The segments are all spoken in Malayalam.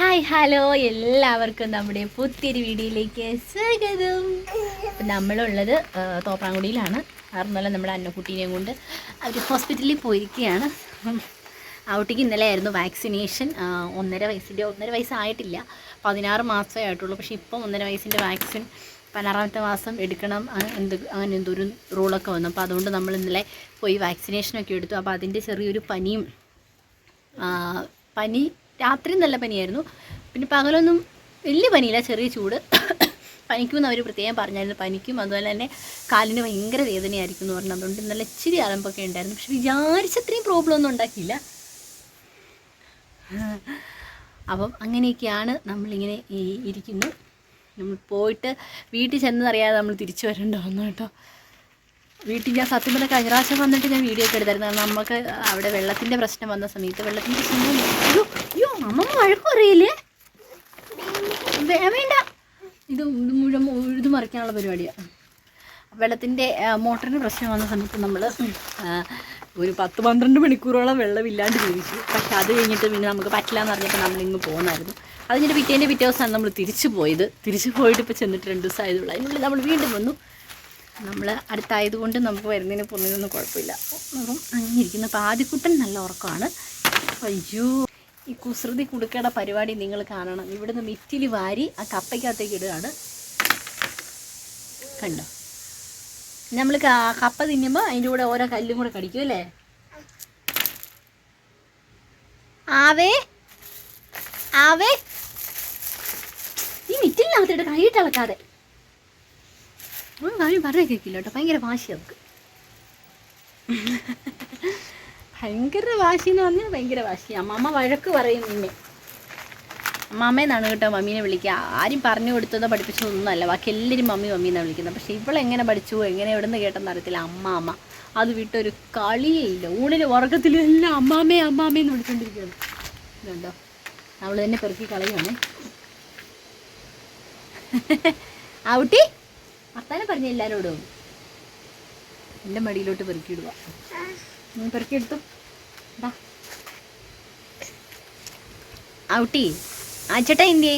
ഹായ് ഹലോ എല്ലാവർക്കും നമ്മുടെ പുത്തിരി വീഡിയോയിലേക്ക് സ്വാഗതം. നമ്മളുള്ളത് തോപ്രാങ്കുടിയിലാണ് ആറുന്നല്ല നമ്മുടെ അന്നക്കുട്ടീനെയും കൊണ്ട് അവർ ഹോസ്പിറ്റലിൽ പോയിരിക്കുകയാണ്. ഔട്ടിക്ക് ഇന്നലെ ആയിരുന്നു വാക്സിനേഷൻ. ഒന്നര വയസ്സിന്റെ ഒന്നര വയസ്സായിട്ടില്ല. പതിനാറ് മാസമേ ആയിട്ടുള്ളൂ. പക്ഷേ ഇപ്പം ഒന്നര വയസ്സിന്റെ വാക്സിൻ പതിനാറാമത്തെ മാസം എടുക്കണം. ആ, എന്ത് അങ്ങനെ എന്തൊരു റൂളൊക്കെ വന്നു. അപ്പോൾ അതുകൊണ്ട് നമ്മൾ ഇന്നലെ പോയി വാക്സിനേഷനൊക്കെ എടുത്തു. അപ്പോൾ അതിന്റെ ചെറിയൊരു പനിയും പനി രാത്രി നല്ല പനിയായിരുന്നു. പിന്നെ പകലൊന്നും വലിയ പനിയില്ല ചെറിയ ചൂട്. പനിക്കുമെന്ന് അവർ പ്രത്യേകം പറഞ്ഞായിരുന്നു. പനിക്കും അതുപോലെ തന്നെ കാലിന് ഭയങ്കര വേദനയായിരിക്കും എന്ന് പറഞ്ഞു. അതുകൊണ്ട് നല്ല ഇച്ചിരി അലമ്പൊക്കെ ഉണ്ടായിരുന്നു. പക്ഷെ വിചാരിച്ചത്രയും പ്രോബ്ലം ഒന്നും ഉണ്ടാക്കിയില്ല. അപ്പം അങ്ങനെയൊക്കെയാണ് നമ്മളിങ്ങനെ ഇരിക്കുന്നു. നമ്മൾ പോയിട്ട് വീട്ടിൽ ചെന്നറിയാതെ നമ്മൾ തിരിച്ചു വരണ്ടാവുന്നു കേട്ടോ. വീട്ടിൽ ഞാൻ സത്യം പറഞ്ഞാൽ കഴിഞ്ഞ പ്രാവശ്യം വന്നിട്ട് ഞാൻ വീഡിയോ ഒക്കെ എടുത്തായിരുന്നു. കാരണം നമുക്ക് അവിടെ വെള്ളത്തിന്റെ പ്രശ്നം വന്ന സമയത്ത് വെള്ളത്തിന്റെ പ്രശ്നം അയ്യോ അയ്യോ അമ്മമ്മ വഴക്കും അറിയില്ലേ വേണ്ട. ഇത് മുഴുവൻ ഉഴുതു മറിക്കാനുള്ള പരിപാടിയാണ് വെള്ളത്തിന്റെ മോട്ടറിന് പ്രശ്നം വന്ന സമയത്ത് നമ്മൾ ഒരു പത്ത് പന്ത്രണ്ട് മണിക്കൂറോളം വെള്ളമില്ലാണ്ട് ജീവിച്ചു. പക്ഷെ അത് കഴിഞ്ഞിട്ട് പിന്നെ നമുക്ക് പറ്റില്ല എന്ന് പറഞ്ഞിട്ട് നമ്മളിങ്ങ് പോകുന്നായിരുന്നു അത് കഴിഞ്ഞിട്ട് പിറ്റേന്റെ പിറ്റേ ദിവസമാണ് നമ്മൾ തിരിച്ചു പോയത്. തിരിച്ചു പോയിട്ട് ഇപ്പോൾ ചെന്നിട്ട് രണ്ട് ദിവസമായതുള്ളൂ അതിനുള്ളിൽ നമ്മൾ വീണ്ടും വന്നു. നമ്മൾ അടുത്തായതുകൊണ്ട് നമുക്ക് വരുന്നതിന് പോകുന്നതിനൊന്നും കുഴപ്പമില്ല. അപ്പം അങ്ങനെ ഇരിക്കുന്നു അപ്പോൾ ആദ്യക്കുട്ടൻ നല്ല ഉറക്കമാണ്. അയ്യോ. ഈ കുസൃതി കുടുക്കയുടെ പരിപാടി നിങ്ങൾ കാണണം. ഇവിടുന്ന് മിറ്റിൽ വാരി ആ കപ്പയ്ക്കകത്തേക്ക് ഇടുകയാണ്. കണ്ടോ? നമ്മൾ കപ്പ തിന്നുമ്പോൾ അതിന്റെ കൂടെ ഓരോ കല്ലും കൂടെ കടിക്കും അല്ലേ? ആവേ. ആവേ. ഈ മിറ്റിലിനകത്തിട്ട് കൈയിട്ട് ഇളക്കാതെ ഒരു കാര്യം പറഞ്ഞു കേൾക്കില്ല കേട്ടോ ഭയങ്കര വാശി അവർക്ക് ഭയങ്കര വാശി എന്ന് പറഞ്ഞാൽ ഭയങ്കര വാശി. അമ്മമ്മ വഴക്ക് പറയും നിന്നെ. അമ്മാമ്മയെന്നാണ് കേട്ടോ മമ്മീനെ വിളിക്കുക. ആരും പറഞ്ഞു കൊടുത്തതോ പഠിപ്പിച്ചതോ ഒന്നുമല്ല. ബാക്കി എല്ലാവരും മമ്മി മമ്മി എന്നാണ് വിളിക്കുന്നത്. പക്ഷേ ഇവളെങ്ങനെ പഠിച്ചു എങ്ങനെ എവിടെ നിന്ന് കേട്ടെന്ന് അറിയത്തില്ല. അമ്മ അമ്മ അത് വിട്ടൊരു കളിയേ ഇല്ല. ഊണിൽ ഉറക്കത്തിൽ എല്ലാം അമ്മാമ്മേ അമ്മാമ്മേ എന്ന് വിളിച്ചുകൊണ്ടിരിക്കുകയാണ് ഇതുണ്ടോ? അവൾ തന്നെ പെറുക്കി കളയുവാണേ. ഔട്ടി വർത്താനം പറഞ്ഞ എല്ലാവരോടും എന്റെ മടിയിലോട്ട് പെറുക്കിയിടുക. നീ പെറുക്കിയെടുത്തു. എന്താ ഔട്ടി അച്ചട്ട ഇന്ത്യേ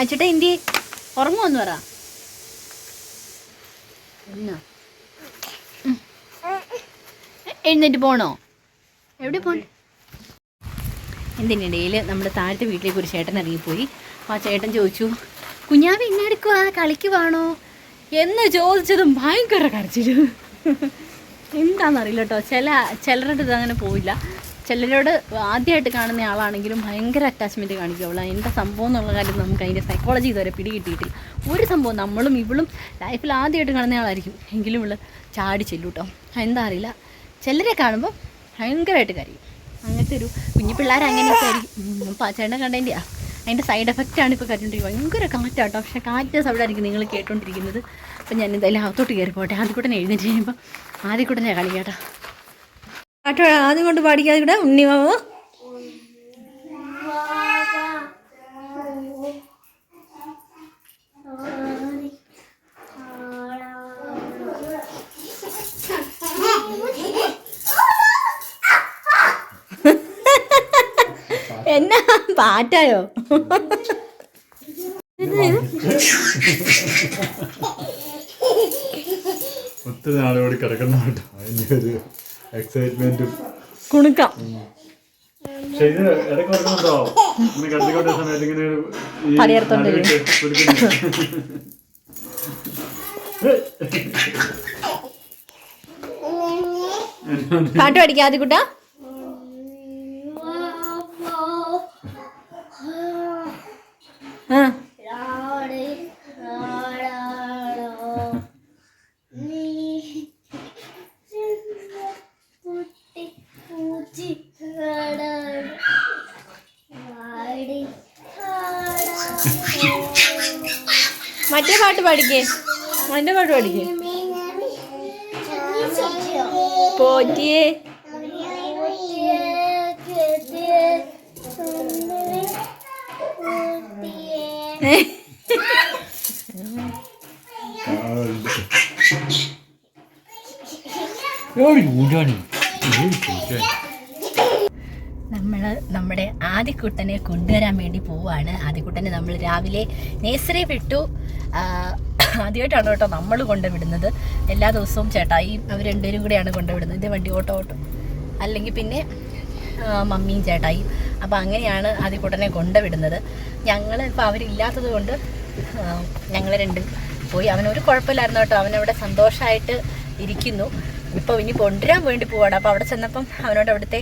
അച്ചട്ട ഇന്ത്യേ ഉറങ്ങുമെന്ന് പറ. എന്നാ? എഴുന്നേറ്റ് പോണോ? എവിടെ പോ എന്തിനിടയിൽ നമ്മുടെ താഴത്തെ വീട്ടിലേക്ക് ഒരു ചേട്ടൻ ഇറങ്ങിപ്പോയി. അപ്പോൾ ആ ചേട്ടൻ ചോദിച്ചു കുഞ്ഞാവ് ഇന്നെടുക്കുവാ കളിക്കുവാണോ എന്ന് ചോദിച്ചതും ഭയങ്കര കരച്ചിൽ എന്താണെന്നറിയില്ല കേട്ടോ ചില ചിലരുടെ ഇത് അങ്ങനെ പോയില്ല ചിലരോട് ആദ്യമായിട്ട് കാണുന്ന ആളാണെങ്കിലും ഭയങ്കര അറ്റാച്ച്മെന്റ് കാണിക്കും എന്റെ എന്താ സംഭവം എന്നുള്ള കാര്യം നമുക്ക് അതിന്റെ സൈക്കോളജി ഇതുവരെ പിടികിട്ടിയിട്ടില്ല ഒരു സംഭവം നമ്മളും ഇവളും ലൈഫിൽ ആദ്യമായിട്ട് കാണുന്ന ആളായിരിക്കും എങ്കിലും ഇവൾ ചാടി ചെല്ലു കേട്ടോ എന്താ അറിയില്ല ചിലരെ കാണുമ്പോൾ ഭയങ്കരമായിട്ട് കരയും അങ്ങനത്തെ ഒരു കുഞ്ഞു പിള്ളേർ അങ്ങനെയൊക്കെ ആയിരിക്കും പാച്ചേണ്ട കണ്ടതിന്റെയാ അതിന്റെ സൈഡ് എഫക്റ്റ് ആണ് ഇപ്പോൾ കണ്ടുകൊണ്ടിരിക്കുന്നത് ഭയങ്കര കാറ്റാട്ടോ. പക്ഷേ കാറ്റ് അവിടെ ആയിരിക്കും നിങ്ങൾ കേട്ടോണ്ടിരിക്കുന്നത്. അപ്പം ഞാൻ എന്തായാലും അകത്തോട്ട് കയറി പോട്ടെ. കൂടെ എഴുന്നേറ്റ് കഴിയുമ്പോൾ ആദ്യം കൂടെ ഞാൻ കളി കേട്ടോ ആദ്യം കൊണ്ട് പാടിക്കാതെ കൂടെ ഉണ്ണിമാവോ പാറ്റായോ? ഒത്തിരി നാളോട് കിടക്കുന്ന കേട്ടോ. അതിന്റെ ഒരു എക്സൈറ്റ്മെന്റും കുണുക്കാം പക്ഷെ ഇത് ഇടയ്ക്ക് ഓർക്കുന്നുണ്ടോ? ഇങ്ങനെ കിടത്തിക്കൊണ്ട സമയത്ത് ഇങ്ങനെ ഒരു ഈ പടിയർത്തോണ്ട് നടുവിട്ട് പിടിക്കുന്നു. പാട്ട് പഠിക്കാതെ ആദ്യക്കുട്ടാ? മറ്റേ പാട്ട് പാടിക്കേ മറ്റേ പാട്ട് പാടിക്കേ പോറ്റിയേ നമ്മൾ നമ്മുടെ ആദിക്കുട്ടനെ കൊണ്ടുവരാൻ വേണ്ടി പോവാണ്. ആദിക്കുട്ടനെ നമ്മൾ രാവിലെ നേഴ്സറി വിട്ടു. ആദ്യമായിട്ടാണ് കേട്ടോ നമ്മൾ കൊണ്ടുവിടുന്നത്. എല്ലാ ദിവസവും ചേട്ടായി അവർ രണ്ടുപേരും കൂടെയാണ് കൊണ്ടുവിടുന്നത്. ഇത് വണ്ടി ഓട്ടോ ഓട്ടോ. അല്ലെങ്കിൽ പിന്നെ മമ്മിയും ചേട്ടായും. അപ്പോൾ അങ്ങനെയാണ് ആദ്യക്കൂട്ടനെ കൊണ്ടുവിടുന്നത്. ഞങ്ങൾ ഇപ്പോൾ അവരില്ലാത്തത് കൊണ്ട് ഞങ്ങൾ രണ്ടും പോയി. അവനൊരു കുഴപ്പമില്ലായിരുന്നു കേട്ടോ. അവനവിടെ സന്തോഷമായിട്ട് ഇരിക്കുന്നു. ഇപ്പോൾ ഇനി കൊണ്ടുവരാൻ വേണ്ടി പോവാടാ അപ്പോൾ അവിടെ ചെന്നപ്പം അവനോട് അവിടുത്തെ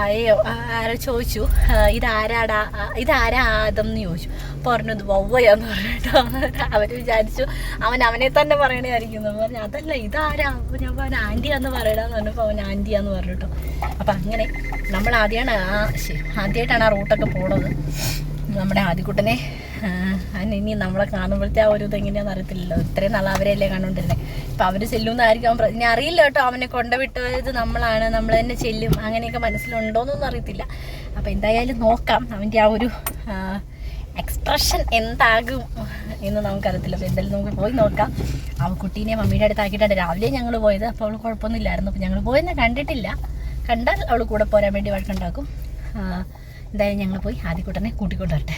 ആയോ ആരോ ചോദിച്ചു ഇതാരാടാ ഇതാരാ ആദം ചോദിച്ചു. അപ്പോൾ പറഞ്ഞു ഇത് വവ്വയാന്ന് പറഞ്ഞിട്ടോ അവർ വിചാരിച്ചു അവൻ അവനെ തന്നെ പറയണായിരിക്കും എന്ന് പറഞ്ഞു. അതല്ല ഇതാരാ? അപ്പോൾ ഞാൻ പറഞ്ഞു ആന്റിയാന്ന് പറയണമെന്ന് പറഞ്ഞപ്പോൾ അവൻ ആന്റിയാന്ന് പറഞ്ഞിട്ടോ അപ്പം അങ്ങനെ നമ്മൾ ആദ്യമാണ് ആ ആദ്യമായിട്ടാണ് ആ റൂട്ടൊക്കെ പോണത്. നമ്മുടെ ആദ്യക്കുട്ടനെ ഇനി നമ്മളെ കാണുമ്പോഴത്തെ ആ ഒരു ഇതെങ്ങനെയാണെന്ന് അറിയത്തില്ലല്ലോ. ഇത്രയും നാൾ അവരെയല്ലേ കണ്ടുകൊണ്ടിരുന്നത് ഇപ്പം അവർ ചെല്ലുമെന്നായിരിക്കും അവൻ ഞാൻ അറിയില്ല കേട്ടോ അവനെ കൊണ്ടുവിട്ടത് നമ്മളാണ് നമ്മൾ തന്നെ ചെല്ലും അങ്ങനെയൊക്കെ മനസ്സിലുണ്ടോയെന്നൊന്നും അറിയത്തില്ല. അപ്പോൾ എന്തായാലും നോക്കാം അവന്റെ ആ ഒരു എക്സ്പ്രഷൻ എന്താകും എന്ന് നമുക്കറിയത്തില്ല. അപ്പോൾ എന്തായാലും നമുക്ക് പോയി നോക്കാം. ആ കുട്ടീനെ മമ്മിയുടെ അടുത്ത് ആക്കിയിട്ടാണ് രാവിലെ ഞങ്ങൾ പോയത്. അപ്പോൾ അവൾ കുഴപ്പമൊന്നുമില്ലായിരുന്നു. അപ്പോൾ ഞങ്ങൾ പോയെന്ന് കണ്ടിട്ടില്ല. കണ്ടാൽ അവൾ കൂടെ പോരാൻ വേണ്ടി വഴക്കുണ്ടാക്കും. എന്തായാലും ഞങ്ങൾ പോയി ആദ്യക്കൂട്ടനെ കൂട്ടിക്കൊണ്ട് വരട്ടെ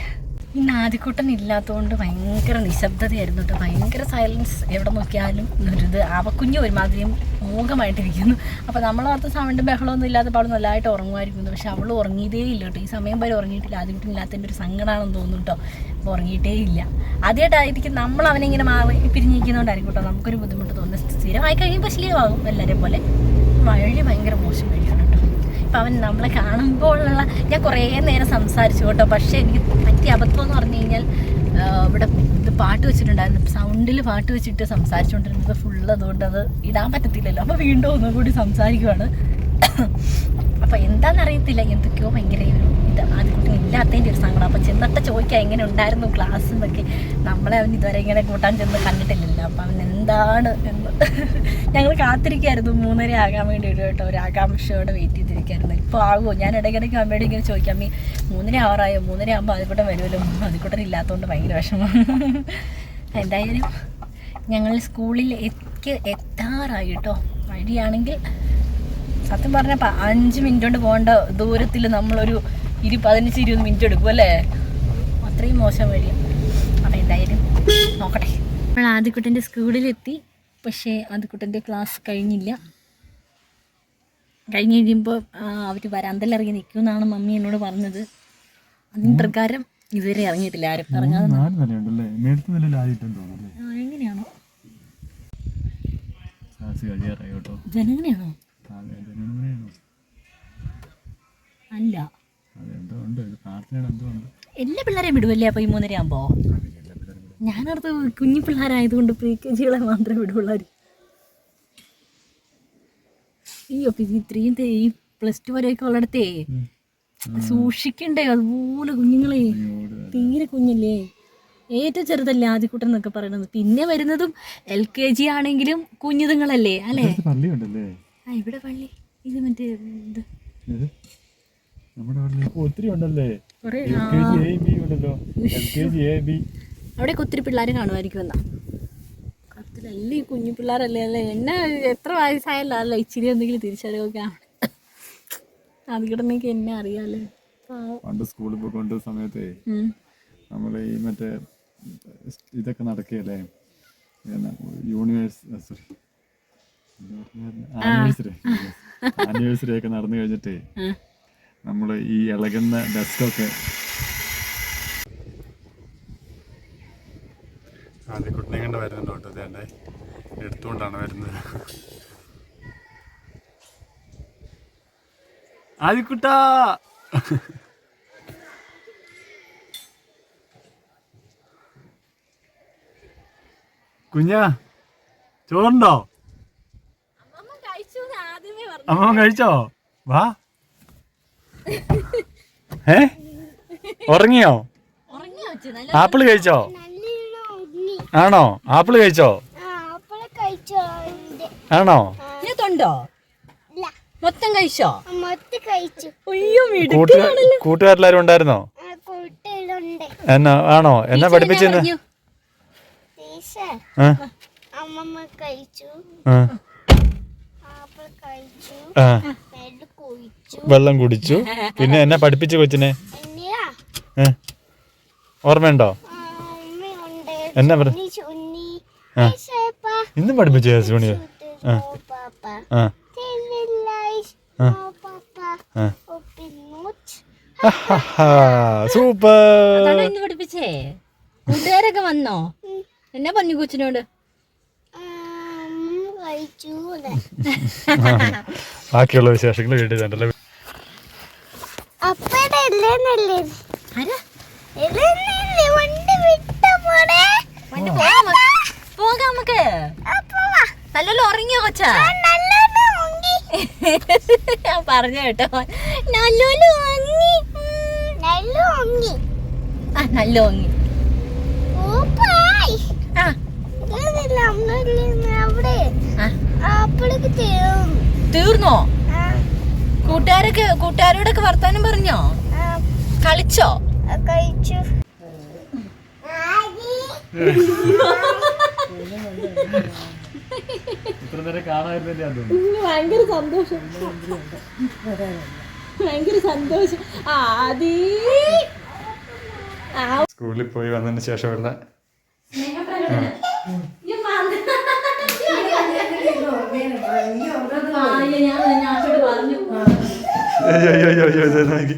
ഇന്ന് ആദ്യക്കൂട്ടൻ ഇല്ലാത്തതുകൊണ്ട് ഭയങ്കര നിശബ്ദതയായിരുന്നു കേട്ടോ. ഭയങ്കര സൈലൻസ് എവിടെ നോക്കിയാലും ഒരിത് അവക്കുഞ്ഞ് ഒരുമാതിരിയും മൂകമായിട്ടിരിക്കുന്നു അപ്പോൾ നമ്മളോർത്ത് സൗണ്ടും ബഹളമൊന്നും ഇല്ലാതെ അവൾ നല്ലതായിട്ട് ഉറങ്ങുമായിരിക്കുന്നു. പക്ഷെ അവൾ ഉറങ്ങിയതേ ഇല്ല കേട്ടോ. ഈ സമയം വരെ ഉറങ്ങിയിട്ടില്ല. ആദ്യക്കൂട്ടൻ ഇല്ലാത്തതിന്റെ ഒരു സങ്കടമാണെന്ന് തോന്നുന്നു കേട്ടോ. അപ്പോൾ ഉറങ്ങിയിട്ടേ ഇല്ല. ആദ്യമായിട്ടായിരിക്കും നമ്മൾ അവനെ ഇങ്ങനെ മാറി പിരിഞ്ഞിരിക്കുന്നതുകൊണ്ടായിരിക്കും കേട്ടോ. നമുക്കൊരു ബുദ്ധിമുട്ട് തോന്നുന്നത്. സ്ഥിരമായി കഴിയുമ്പോൾ ശീലമാകും. എല്ലാവരെയും പോലെ വഴി ഭയങ്കര മോശം വഴിയാണ് കേട്ടോ. ഇപ്പം അവൻ നമ്മളെ കാണുമ്പോഴുള്ള ഞാൻ കുറേ നേരം സംസാരിച്ചു കേട്ടോ. പക്ഷേ എനിക്ക് പറ്റിയ അബദ്ധം എന്ന് പറഞ്ഞു കഴിഞ്ഞാൽ ഇവിടെ ഇത് പാട്ട് വെച്ചിട്ടുണ്ടായിരുന്നു. സൗണ്ടിൽ പാട്ട് വെച്ചിട്ട് സംസാരിച്ചുകൊണ്ടിരുന്നത് ഫുള്ള് അതുകൊണ്ട് അത് ഇടാൻ പറ്റത്തില്ലല്ലോ. അപ്പോൾ വീണ്ടും ഒന്നും കൂടി സംസാരിക്കുവാണ് അപ്പോൾ എന്താണെന്നറിയത്തില്ല എന്തൊക്കെയോ ഭയങ്കര ഒരു ഇത് ആദ്യക്കുട്ടി ഇല്ലാത്തതിന്റെ ഒരു സങ്കടം. അപ്പോൾ ചെന്നിട്ട് ചോദിക്കാം എങ്ങനെ ഉണ്ടായിരുന്നു ക്ലാസ് എന്നൊക്കെ. നമ്മളെ അവൻ ഇതുവരെ ഇങ്ങനെ കൂട്ടാൻ ചെന്ന് കണ്ടിട്ടില്ലല്ലോ. അപ്പം അവൻ എന്താണ് എന്ന്. ഞങ്ങൾ കാത്തിരിക്കായിരുന്നു. മൂന്നര ആകാൻ വേണ്ടി ഒരു കേട്ടോ. ഒരു ആകാംക്ഷയോടെ വെയിറ്റ് ചെയ്തിരിക്കായിരുന്നു. ഇപ്പോൾ ആകുമോ ഞാൻ ഇടയ്ക്കിടയ്ക്ക് അമ്മയോട് ഇങ്ങനെ ചോദിക്കാം മീ മൂന്നര ആറായോ മൂന്നര ആകുമ്പോൾ അതിക്കൂട്ടം വരുമല്ലോ. അതിക്കൂട്ടം ഇല്ലാത്തതുകൊണ്ട് ഭയങ്കര വിഷമം. എന്തായാലും ഞങ്ങൾ സ്കൂളിൽ എത്തി എത്താറായി കേട്ടോ. വഴിയാണെങ്കിൽ സത്യം പറഞ്ഞപ്പോൾ അഞ്ച് മിനിറ്റ് കൊണ്ട് പോകേണ്ട ദൂരത്തിൽ നമ്മളൊരു ഇരു പതിനഞ്ച് ഇരുപത് മിനിറ്റ് എടുക്കും അല്ലേ? അത്രയും മോശം വഴി. അപ്പം എന്തായാലും നോക്കട്ടെ. നമ്മൾ ആദ്യക്കുട്ടന്റെ സ്കൂളിലെത്തി പക്ഷേ ആദ്യക്കുട്ടന്റെ ക്ലാസ് കഴിഞ്ഞില്ല. കഴിഞ്ഞ് കഴിയുമ്പോൾ അവർ വരാന്തലിറങ്ങി നിൽക്കുമെന്നാണ് മമ്മി എന്നോട് പറഞ്ഞത്. അതിന് പ്രകാരം ഇതുവരെ ഇറങ്ങിയിട്ടില്ല. ആരും ഇറങ്ങാതെ എങ്ങനെയാണോ? ജനങ്ങനെയാണോ അതെ ജനങ്ങളെയാണോ അല്ല അതെ എന്തോ ഉണ്ട് ഇത് പ്രാർത്ഥനയുടെ എന്തോ ഉണ്ട് എല്ലാ പിള്ളേരെയും വിടുമല്ലേ അപ്പോൾ ഈ മൂന്നര ആകുമ്പോൾ ഞാനടുത്ത് കുഞ്ഞു പിള്ളേരായതുകൊണ്ട് പ്രീ കെ ജികളെ മാത്രമേ വിടുള്ളൂ അയ്യോ പിന്നെ ഇത്രയും തേ- ഈ പ്ലസ് ടു വരെയൊക്കെ ഉള്ളിടത്തേ സൂക്ഷിക്കണ്ടേ? അതുപോലെ കുഞ്ഞുങ്ങളെ തീരെ കുഞ്ഞല്ലേ? ഏറ്റവും ചെറുതല്ലേ ആദ്യക്കൂട്ടം എന്നൊക്കെ പറയുന്നത് പിന്നെ വരുന്നതും എൽ കെ ജി ആണെങ്കിലും കുഞ്ഞുതുങ്ങളല്ലേ അല്ലേ? ആ ഇവിടെ പള്ളി. ഇത് മറ്റേ നമ്മുടെ ഒത്തിരി ഉണ്ടല്ലേ? L K G A B ഉണ്ടല്ലോ. L K G A B. അവിടെയൊക്കെ ഒത്തിരി പിള്ളേർ കാണുമായിരിക്കും എന്നാ. കത്തിലല്ലേ ഈ കുഞ്ഞു പിള്ളേരല്ലേ? അല്ലേ? എന്നെ എത്ര വയസ്സായല്ലോ? അല്ല? ഇച്ചിരി എന്തെങ്കിലും തിരിച്ചറിവൊക്കെ അതിക്കിടന്നേക്ക് എന്നെ അറിയാല്ലേ പണ്ട് സ്കൂളിൽ പോയിക്കൊണ്ട് സമയത്തെ നമ്മളെ നമ്മൾ ഈ മറ്റേ ഇതൊക്കെ നടക്കുകയല്ലേ? Universe sorry anniversary. ആനിവേഴ്സറി ഒക്കെ നടന്നു കഴിഞ്ഞിട്ടേ. നമ്മൾ ഈ ഇളകുന്ന ഡസ്റ്റൊക്കെ. ആദ്യക്കുട്ടിനെ കണ്ട് വരുന്നുണ്ട് കേട്ടോ ഇതേണ്ടേ എടുത്തുകൊണ്ടാണ് വരുന്നത്. ആദിക്കുട്ടാ! കുഞ്ഞാ ചോറുണ്ടോ? അമ്മ കഴിച്ചോ? വാ. ഏ? ഉറങ്ങിയോ? ആപ്പിൾ കഴിച്ചോ? ആണോ? ആപ്പിൾ കഴിച്ചോ? ആണോ? ഇല്ല. മൊത്തം കഴിച്ചോ? മൊത്തം കഴിച്ചു. അയ്യോ കൂട്ടുകാരെല്ലാരും ഉണ്ടായിരുന്നോ? എന്നാ ആണോ? എന്നാ പഠിപ്പിച്ചെന്ന്? അമ്മമ്മ കഴിച്ചു. ആ. വെള്ളം കുടിച്ചു. പിന്നെ എന്നെ പഠിപ്പിച്ചു കൊച്ചിനെ? ഓർമ്മയുണ്ടോ? എന്നാ പറ. ഇന്നും പഠിപ്പിച്ചു ഒപ്പിന്നൂച്ച് സൂപ്പർ. പഠിപ്പിച്ചേ? കൂട്ടുകാരൊക്കെ വന്നോ? എന്നാ പറഞ്ഞു കൊച്ചിനോട്? ബാക്കിയുള്ള വിശേഷങ്ങൾ കേട്ടിട്ടുണ്ടല്ലോ അപ്പയുടെ ഇല്ലെന്നല്ലേ ആരാ? ഇല്ലെന്നല്ലേ വണ്ടി വിട്ട പോടെ വണ്ടി പോകാം നമുക്ക്. നല്ലോണം ഉറങ്ങിയോ കൊച്ചാ? ഞാൻ പറഞ്ഞു കേട്ടോ. നല്ലോണം ഉറങ്ങി. നല്ലോ ആ നല്ല ഉറങ്ങി. ആ. അവിടെ. തീർന്നു. കൂട്ടുകാരൊക്കെ കൂട്ടുകാരോടൊക്കെ വർത്താനം പറഞ്ഞോ? കളിച്ചോ? കഴിച്ചു. ഇത്ര നേരം കാണാതിരുന്നില്ല തോന്നുന്നു. ഭയങ്കര സന്തോഷം. ഭയങ്കര സന്തോഷം. ആദി. സ്കൂളിൽ പോയി വന്നതിന് ശേഷമുള്ള പറഞ്ഞു അയ്യോ അയ്യോ അയ്യോ അയ്യോ ഇത് നോക്കി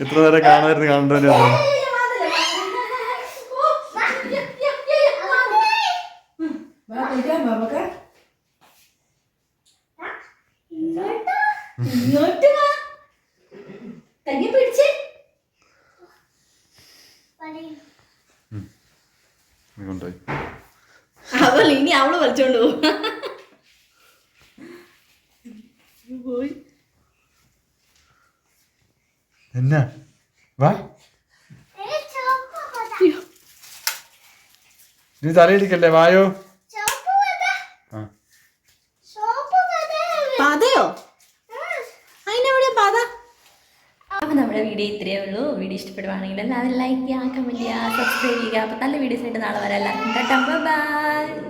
ഇത്ര നേരം കാണാതിരുന്ന് കാണേണ്ടതന്നെ തോന്നുന്നു ഇങ്ങോട്ട് വാ തന്നെ പിടിച്ചേ നീ കൊണ്ടുപോയി അവൾ ഇനി അവൾ വലിച്ചോണ്ട് പോകും പോയി എന്നാ. വാ. നീ തലയിടിക്കല്ലേ വായോ. പാതയോ? അതിനെവിടെ പാത? അപ്പോൾ നമ്മുടെ വീഡിയോ ഇത്രയേ ഉള്ളൂ. വീഡിയോ ഇഷ്ടപ്പെടുവാണെങ്കിൽ എല്ലാവരും ലൈക്ക് ചെയ്യുക കമന്റ് ചെയ്യുക സബ്സ്ക്രൈബ് ചെയ്യുക. അപ്പോൾ നല്ല വീഡിയോസ് ആയിട്ട് നാളെ വരാം. എല്ലാവർക്കും കേട്ടോ ബൈ.